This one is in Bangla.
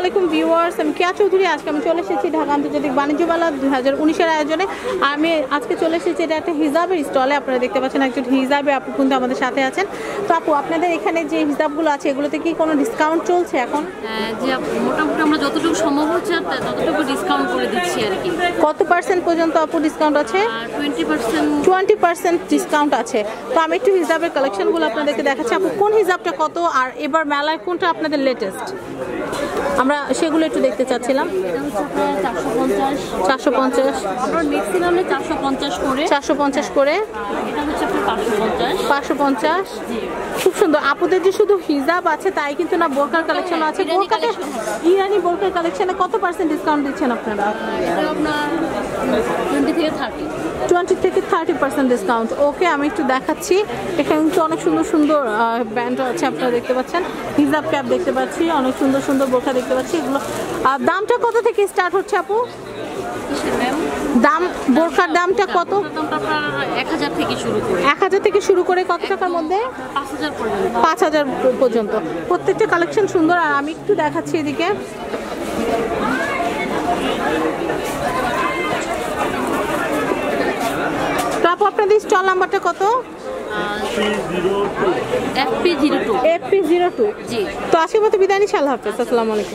আলাইকুম ভিউয়ার্স আমি কেয়া চৌধুরী। আজকে আমি চলে এসেছি ঢাকা আন্তর্জাতিক বাণিজ্য মেলা দু হাজার উনিশের আয়োজনে। আমি আজকে চলে এসেছি এটা একটা হিজাবের স্টলে। আপনারা দেখতে পাচ্ছেন একজন হিজাবে আপু কিন্তু আমাদের সাথে আছেন। তো আপু আপনাদের এখানে যে হিজাবগুলো আছে এগুলোতে কি কোনো ডিসকাউন্ট চলছে এখন? হ্যাঁ, যে মোটামুটি আমরা যতটুকু সম্ভব হচ্ছে ততটুকু ডিসকাউন্ট করে দিচ্ছি আর কি। কত পার্সেন্ট পর্যন্ত আপু ডিসকাউন্ট আছে? Twenty percent twenty percent discount আছে। তো আমি একটু হিজাবের কালেকশনগুলো আপনাদেরকে দেখাচ্ছি। আপু কোন হিজাবটা কত? আর এবার মেলায় কোনটা আপনাদের লেটেস্ট আমরা সেগুলো একটু দেখতে চাচ্ছিলাম। চারশো পঞ্চাশ। চারশো পঞ্চাশ করে। পাঁচশো পঞ্চাশ। খুব সুন্দর। আপুদের যে শুধু হিজাব আছে তাই কিন্তু না বোরকার কালেকশন আছে। ইরানি বোরকার কালেকশনে কত পার্সেন্ট ডিসকাউন্ট দিচ্ছেন আপনারা? আপনার টোয়েন্টি থেকে থার্টি পার্সেন্ট ডিসকাউন্ট ওকে আমি একটু দেখাচ্ছি। এখানে কিন্তু অনেক সুন্দর সুন্দর ব্যান্ড আছে আপনারা দেখতে পাচ্ছেন। হিজাব ক্যাপ দেখতে পাচ্ছি অনেক সুন্দর সুন্দর বোরকা দেখতে পাচ্ছি। এগুলো আর দামটা কত থেকে স্টার্ট হচ্ছে আপু? দাম বোরকার দামটা কত? এক হাজার থেকে শুরু করে। এক হাজার থেকে শুরু করে কত টাকার মধ্যে? পাঁচ হাজার পাঁচ হাজার পর্যন্ত। প্রত্যেকটা কালেকশন সুন্দর। আর আমি একটু দেখাচ্ছি এদিকে তো আপু আপনাদের স্টল নাম্বারটা কত? FP zero two FP zero two G. তো আজকের মতো বিদায় নিচ্ছি আল্লাহ হাফেজ। আসসালামু আলাইকুম।